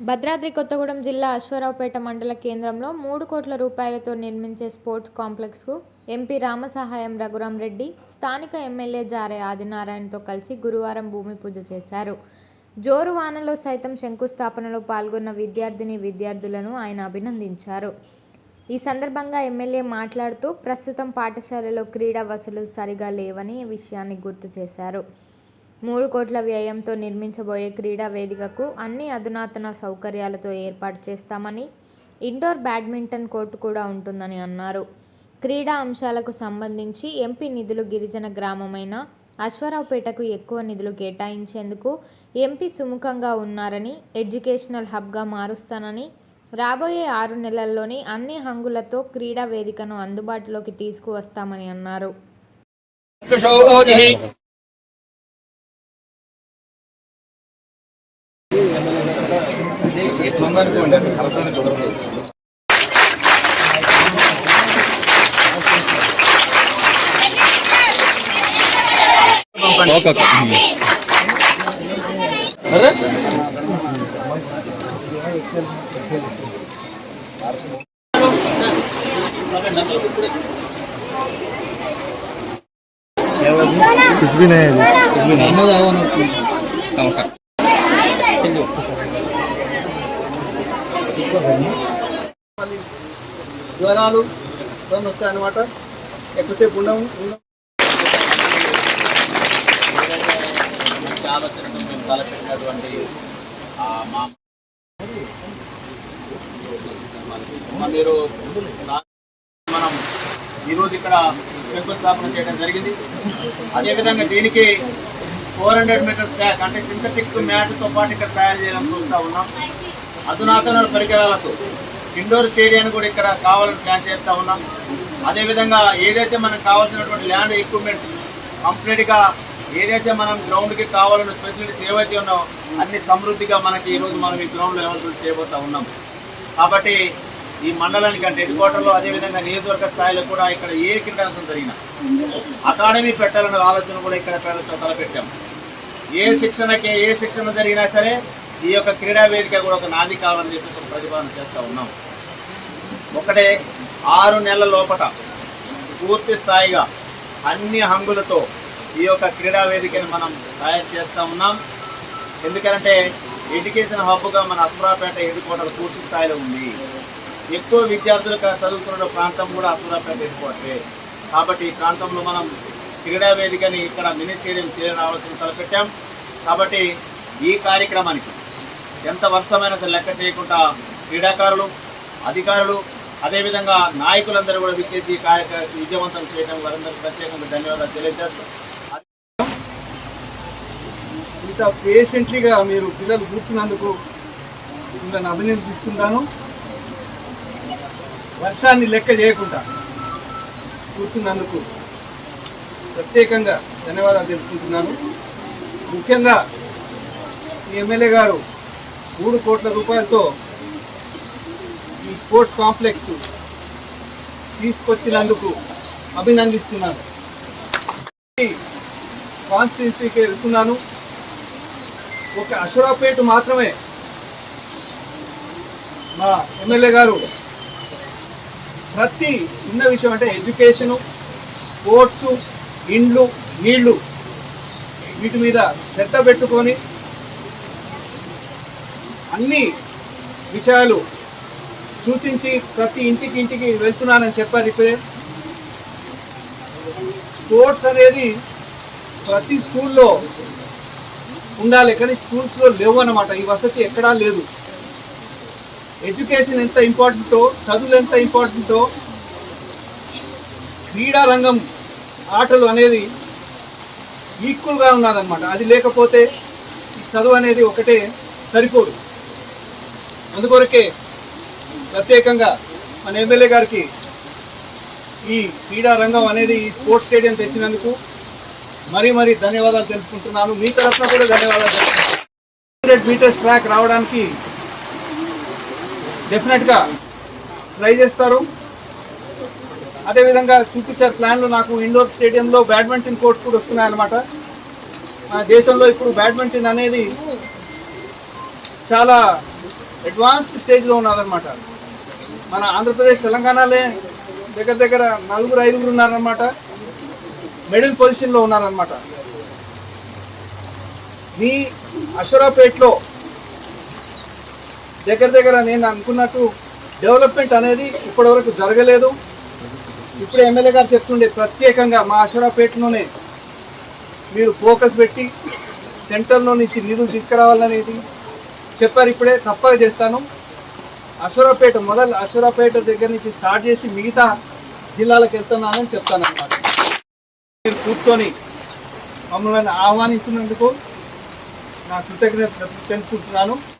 భద్రాద్రి కొత్తగూడెం జిల్లా అశ్వారావుపేట మండల కేంద్రంలో మూడు కోట్ల రూపాయలతో నిర్మించే స్పోర్ట్స్ కాంప్లెక్స్కు ఎంపీ రామసహాయం రఘురాంరెడ్డి స్థానిక ఎమ్మెల్యే జారే ఆదినారాయణతో కలిసి గురువారం భూమి పూజ చేశారు. జోరు వానలో సైతం శంకుస్థాపనలో పాల్గొన్న విద్యార్థిని విద్యార్థులను ఆయన అభినందించారు. ఈ సందర్భంగా ఎమ్మెల్యే మాట్లాడుతూ ప్రస్తుతం పాఠశాలలో క్రీడా వసతులు సరిగా లేవని విషయాన్ని గుర్తు చేశారు. మూడు కోట్ల వ్యయంతో నిర్మించబోయే క్రీడా వేదికకు అన్ని అధునాతన సౌకర్యాలతో ఏర్పాటు చేస్తామని ఇండోర్ బ్యాడ్మింటన్ కోర్టు కూడా ఉంటుందని అన్నారు. క్రీడా అంశాలకు సంబంధించి ఎంపీ నిధులు గిరిజన గ్రామమైన అశ్వారావుపేటకు ఎక్కువ నిధులు కేటాయించేందుకు ఎంపీ సుముఖంగా ఉన్నారని ఎడ్యుకేషనల్ హబ్గా మారుస్తానని రాబోయే ఆరు నెలల్లోనే అన్ని హంగులతో క్రీడా వేదికను అందుబాటులోకి తీసుకువస్తామని అన్నారు. कुछ भी नहीं है कुछ भी नहीं కానీ జ్వరాలు ఇవన్నీ వస్తాయి అనమాట ఎక్కువసేపు ఉండము ఉండము. మేము తలపెట్టినటువంటి మా మీరు మనం ఈరోజు ఇక్కడ శంకుస్థాపన చేయడం జరిగింది. అదేవిధంగా దీనికి ఫోర్ హండ్రెడ్ మీటర్స్ ట్యాక్ అంటే సింథటిక్ మ్యాట్తో పాటు ఇక్కడ తయారు చేయడం చూస్తూ ఉన్నాం. అధునాతన పరికరాలతో ఇండోర్ స్టేడియాన్ని కూడా ఇక్కడ కావాలని ప్లాన్ చేస్తూ ఉన్నాం. అదేవిధంగా ఏదైతే మనకు కావాల్సినటువంటి ల్యాండ్ ఎక్విప్మెంట్ కంప్లీట్గా ఏదైతే మనం గ్రౌండ్కి కావాలన్న ఫెసిలిటీస్ ఏవైతే ఉన్నాయో అన్ని సమృద్ధిగా మనకి ఈరోజు మనం ఈ గ్రౌండ్లో అవైలబుల్ చేయబోతూ ఉన్నాం. కాబట్టి ఈ మండలానికి అంటే హెడ్ క్వార్టర్లో అదేవిధంగా నియోజకవర్గ స్థాయిలో కూడా ఇక్కడ ఏ క్రీడాంశం జరిగినా అకాడమీ పెట్టాలనే ఆలోచన కూడా ఇక్కడ తలపెట్టాం. ఏ శిక్షణకి ఏ శిక్షణ జరిగినా సరే ఈ యొక్క క్రీడా వేదిక కూడా ఒక నాది కావాలని చెప్పి ఒక ప్రతిపాదన చేస్తూ ఉన్నాం. ఒకటే ఆరు నెలల లోపట పూర్తి స్థాయిగా అన్ని హంగులతో ఈ యొక్క క్రీడా వేదికని మనం తయారు చేస్తూ ఉన్నాం. ఎందుకంటే ఎడ్యుకేషన్ హబ్గా మన అసురాపేట ఎదుర్కోవటం పూర్తి స్థాయిలో ఉంది. ఎక్కువ విద్యార్థులు చదువుతున్న ప్రాంతం కూడా అసురాపేట ఎదుర్కోవట్లే కాబట్టి ఈ ప్రాంతంలో మనం క్రీడా వేదికని ఇక్కడ మినీ స్టేడియం చేయాలని ఆలోచన తలపెట్టాం. కాబట్టి ఈ కార్యక్రమానికి ఎంత వర్షమైనా సరే లెక్క చేయకుండా క్రీడాకారులు అధికారులు అదేవిధంగా నాయకులందరూ కూడా విచ్చేసి ఈ కార్యక్రమం విజయవంతం చేయడం వారందరికీ ప్రత్యేకంగా ధన్యవాదాలు తెలియజేస్తూ. ఇంత పేషెంట్లీగా మీరు పిల్లలు కూర్చున్నందుకు మిమ్మల్ని అభినందిస్తున్నాను. వర్షాన్ని లెక్క చేయకుండా కూర్చున్నందుకు ప్రత్యేకంగా ధన్యవాదాలు తెలుపుకుంటున్నాను. ముఖ్యంగా ఎమ్మెల్యే గారు మూడు కోట్ల రూపాయలతో ఈ స్పోర్ట్స్ కాంప్లెక్స్ తీసుకొచ్చినందుకు అభినందిస్తున్నాను. కాన్స్టిట్యున్సీకి వెళ్తున్నాను. ఒక అషురాపేట మాత్రమే మా ఎమ్మెల్యే గారు ప్రతి చిన్న విషయం అంటే ఎడ్యుకేషను స్పోర్ట్స్ ఇండ్లు నీళ్ళు వీటి మీద శ్రద్ధ పెట్టుకొని అన్ని విషయాలు సూచించి ప్రతి ఇంటికి ఇంటికి వెళ్తున్నానని చెప్పారు ఇప్పుడే. స్పోర్ట్స్ అనేది ప్రతి స్కూల్లో ఉండాలి కానీ స్కూల్స్లో లేవు అనమాట ఈ వసతి ఎక్కడా లేదు. ఎడ్యుకేషన్ ఎంత ఇంపార్టెంటో చదువులు ఎంత ఇంపార్టెంటో క్రీడా రంగం ఆటలు అనేది ఈక్వల్గా ఉన్నదన్నమాట. అది లేకపోతే చదువు అనేది ఒకటే సరిపోదు. అందుకొరకే ప్రత్యేకంగా మన ఎమ్మెల్యే గారికి ఈ క్రీడా రంగం అనేది ఈ స్పోర్ట్స్ స్టేడియం తెచ్చినందుకు మరీ మరీ ధన్యవాదాలు తెలుపుకుంటున్నాను. మీ తరఫున కూడా ధన్యవాదాలు తెలుపుకుంటున్నాను. హండ్రెడ్ మీటర్స్ ట్రాక్ రావడానికి డెఫినెట్గా ట్రై చేస్తారు. అదేవిధంగా చూపించారు ప్లాన్లు నాకు ఇండోర్ స్టేడియంలో బ్యాడ్మింటన్ కోర్ట్స్ కూడా వస్తున్నాయి అన్నమాట మన దేశంలో ఇప్పుడు బ్యాడ్మింటన్ అనేది చాలా అడ్వాన్స్డ్ స్టేజ్లో ఉన్నదనమాట మన ఆంధ్రప్రదేశ్ తెలంగాణలే దగ్గర దగ్గర నలుగురు ఐదుగురు ఉన్నారనమాట మిడిల్ పొజిషన్లో ఉన్నారనమాట మీ అశ్వరాపేట్లో దగ్గర దగ్గర నేను అనుకున్నట్టు డెవలప్మెంట్ అనేది ఇప్పటివరకు జరగలేదు. ఇప్పుడు ఎమ్మెల్యే గారు చెప్తుండే ప్రత్యేకంగా మా అశ్వరాపేటలోనే మీరు ఫోకస్ పెట్టి సెంటర్లో నుంచి నిధులు తీసుకురావాలనేది. చెప్పారు ఇప్పుడే తప్పక చేస్తాను. అశ్వరాపేట మొదలు అశ్వరాపేట దగ్గర నుంచి స్టార్ట్ చేసి మిగతా జిల్లాలకు వెళ్తున్నానని చెప్తాను అన్నమాట నేను కూర్చొని మమ్మల్ని ఆహ్వానించినందుకు నా కృతజ్ఞత తెలుపుకుంటున్నాను